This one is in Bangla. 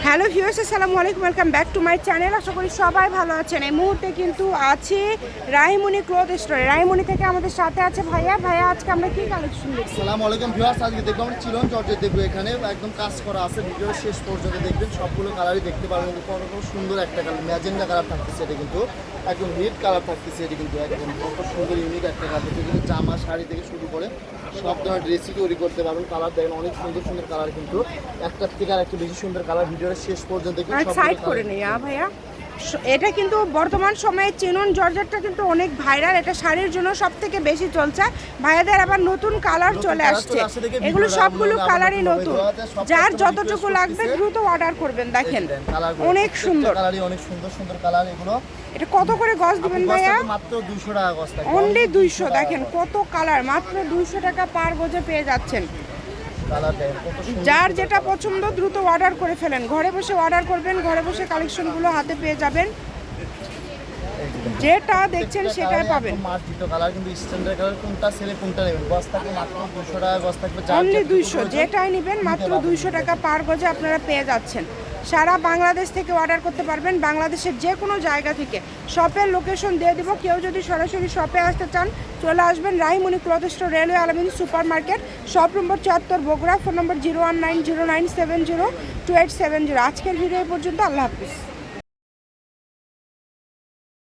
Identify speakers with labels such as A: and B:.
A: হ্যালো ভিউয়ার্স, আসসালামু আলাইকুম, welcome back to my channel. আশা করি সবাই ভালো আছেন। এই মুহূর্তে কিন্তু আছে রাহিমণি ক্লথ স্টোরে। রাহিমণি থেকে আমাদের সাথে আছে ভাইয়া। ভাইয়া, আজকে আমরা কি কালেকশন দেখছি
B: সালাম আলাইকুম ভিউয়ার্স, আজকে দেখব আমরা চিলন দেখব এখানে। একদম কাজ করা আছে, ভিডিও শেষ পর্যন্ত দেখবেন। সবগুলো কালারই দেখতে পারবেন। কত সুন্দর একটা কালার ম্যাজেন্ডা কালার থাকতেছে এটা কিন্তু। একদম রেড কালার থাকতেছে এটা কিন্তু একদম। কত সুন্দর ইউনিক একটা কালার কিন্তু জামা, শাড়ি থেকে শুরু করে সব ধরনের ড্রেসই তৈরি করতে পারবেন। কালার দেখেন, অনেক সুন্দর সুন্দর কালার কিন্তু। একটার থেকে আর একটু বেশি সুন্দর কালার ভিডিওর শেষ পর্যন্ত দেখবেন
A: সাইড করে নেই ভাইয়া। এটা কিন্তু বর্তমান সময়ে চেনন জর্জেটটা কিন্তু অনেক ভাইরাল এটা শাড়ির জন্য সব থেকে বেশি চলছে। ভাইয়াদের আবার নতুন কালার চলে আসছে। এগুলো সবগুলো কালারই নতুন যার যতটুকু লাগবে দ্রুত অর্ডার করবেন দেখেন অনেক সুন্দর
B: অনেক সুন্দর সুন্দর কালার এগুলো।
A: এটা কত করে গজ দিবেন ভাইয়া?
B: মাত্র দুশো টাকা গজ
A: অনলি দুইশো
B: টাকা
A: দেখেন কত কালার মাত্র দুইশো টাকা পার গজে পেয়ে যাচ্ছেন
B: কালার দেখেন কত সুন্দর
A: যার যেটা পছন্দ দ্রুত অর্ডার করে ফেলেন ঘরে বসে অর্ডার করবেন, ঘরে বসে কালেকশনগুলো হাতে পেয়ে যাবেন। যেটা দেখছেন সেটাই পাবেন যেটাই নেবেন মাত্র
B: পারবেন।
A: দুইশো টাকা পার গজে আপনারা পেয়ে যাচ্ছেন সারা বাংলাদেশ থেকে অর্ডার করতে পারবেন বাংলাদেশের যে কোনো জায়গা থেকে। শপের লোকেশন দিয়ে দেবো। কেউ যদি সরাসরি শপে আসতে চান, চলে আসবেন Rahimoni cloth railway Almin super market shop number চুয়াত্তর Bogura phone number zero one nine zero nine seven zero two eight seven zero আজকের ভিডিও পর্যন্ত, আল্লাহ হাফিজ।